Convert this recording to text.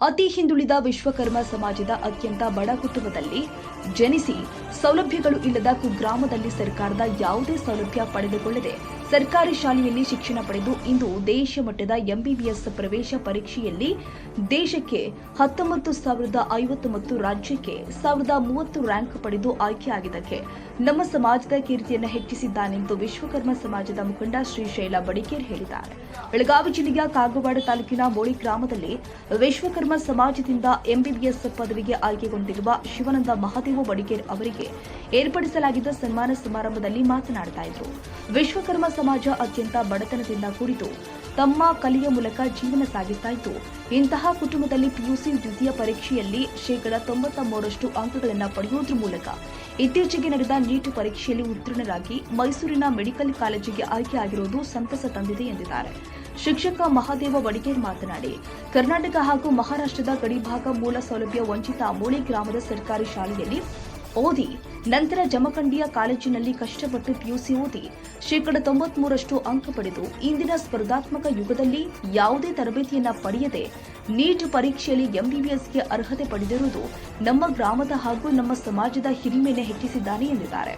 ಅತಿ ಹಿಂದುಳಿದ ವಿಶ್ವಕರ್ಮ ಸಮಾಜದ ಅತ್ಯಂತ ಬಡ ಕುಟುಂಬದಲ್ಲಿ ಜನಿಸಿ ಸೌಲಭ್ಯಗಳು ಇಲ್ಲದ ಕುಗ್ರಾಮದಲ್ಲಿ ಸರ್ಕಾರದ ಯಾವುದೇ ಸೌಲಭ್ಯ ಪಡೆದುಕೊಳ್ಳದೆ ಸರ್ಕಾರಿ ಶಾಲೆಯಲ್ಲಿ ಶಿಕ್ಷಣ ಪಡೆದು ಇಂದು ದೇಶ ಮಟ್ಟದ ಎಂಬಿಬಿಎಸ್ ಪ್ರವೇಶ ಪರೀಕ್ಷೆಯಲ್ಲಿ ದೇಶಕ್ಕೆ ಹತ್ತೊಂಬತ್ತು ಸಾವಿರದ ಐವತ್ತು ಮತ್ತು ರಾಜ್ಯಕ್ಕೆ ಸಾವಿರದ ಮೂವತ್ತು ರ್ಯಾಂಕ್ ಪಡೆದು ಆಯ್ಕೆಯಾಗಿದ್ದಕ್ಕೆ ನಮ್ಮ ಸಮಾಜದ ಕೀರ್ತಿಯನ್ನು ಹೆಚ್ಚಿಸಿದ್ದಾನೆಂದು ವಿಶ್ವಕರ್ಮ ಸಮಾಜದ ಮುಖಂಡ ಶ್ರೀಶೈಲ ಬಡಿಕೇರ್ ಹೇಳಿದ್ದಾರೆ. ಬೆಳಗಾವಿ ಜಿಲ್ಲೆಯ ಕಾಗವಾಡ ತಾಲೂಕಿನ ಮೋಳಿ ಗ್ರಾಮದಲ್ಲಿ ವಿಶ್ವಕರ್ಮ ಸಮಾಜದಿಂದ ಎಂಬಿಬಿಎಸ್ ಪದವಿಗೆ ಆಯ್ಕೆಗೊಂಡಿರುವ ಶಿವನಂದ ಮಹಾದೇವ ಬಡಿಕೇರ್ ಅವರಿಗೆ ಏರ್ಪಡಿಸಲಾಗಿದ್ದ ಸನ್ಮಾನ ಸಮಾರಂಭದಲ್ಲಿ ಮಾತನಾಡುತ್ತಿದ್ದರು ವಿಶ್ವಕರ್ಮ ಸಮಾಜ ಅತ್ಯಂತ ಬಡತನದಿಂದ ಕೂಡಿತು ತಮ್ಮ ಕಲೆಯ ಮೂಲಕ ಜೀವನ ಸಾಗಿಸ್ತಾ ಇತ್ತು ಇಂತಹ ಕುಟುಂಬದಲ್ಲಿ ಪಿಯುಸಿ ದ್ವಿತೀಯ ಪರೀಕ್ಷೆಯಲ್ಲಿ ಶೇಕಡ ತೊಂಬತ್ತ ಮೂರಷ್ಟು ಅಂಕಗಳನ್ನು ಪಡೆಯುವುದರ ಮೂಲಕ ಇತ್ತೀಚೆಗೆ ನಡೆದ ನೀಟ್ ಪರೀಕ್ಷೆಯಲ್ಲಿ ಉತ್ತೀರ್ಣರಾಗಿ ಮೈಸೂರಿನ ಮೆಡಿಕಲ್ ಕಾಲೇಜಿಗೆ ಆಯ್ಕೆಯಾಗಿರುವುದು ಸಂತಸ ತಂದಿದೆ ಎಂದಿದ್ದಾರೆ. ಶಿಕ್ಷಕ ಮಹಾದೇವ ವಡಿಗೇರ್ ಮಾತನಾಡಿ, ಕರ್ನಾಟಕ ಹಾಗೂ ಮಹಾರಾಷ್ಟ್ರದ ಗಡಿಭಾಗ ಮೂಲ ಸೌಲಭ್ಯ ವಂಚಿತ ಮೂಳೆ ಗ್ರಾಮದ ಸರ್ಕಾರಿ ಶಾಲೆಯಲ್ಲಿ ಓದಿ, ನಂತರ ಜಮಖಂಡಿಯ ಕಾಲೇಜಿನಲ್ಲಿ ಕಷ್ಟಪಟ್ಟು ಪಿಯುಸಿ ಓದಿ, ಶೇಕಡ ತೊಂಬತ್ಮೂರಷ್ಟು ಅಂಕ ಪಡೆದು ಇಂದಿನ ಸ್ಪರ್ಧಾತ್ಮಕ ಯುಗದಲ್ಲಿ ಯಾವುದೇ ತರಬೇತಿಯನ್ನ ಪಡೆಯದೆ ನೀಟ್ ಪರೀಕ್ಷೆಯಲ್ಲಿ ಎಂಬಿಬಿಎಸ್ಗೆ ಅರ್ಹತೆ ಪಡೆದಿರುವುದು ನಮ್ಮ ಗ್ರಾಮದ ಹಾಗೂ ನಮ್ಮ ಸಮಾಜದ ಹಿರಿಮೆಯನ್ನು ಹೆಚ್ಚಿಸಿದ್ದಾನೆ ಎಂದಿದ್ದಾರೆ.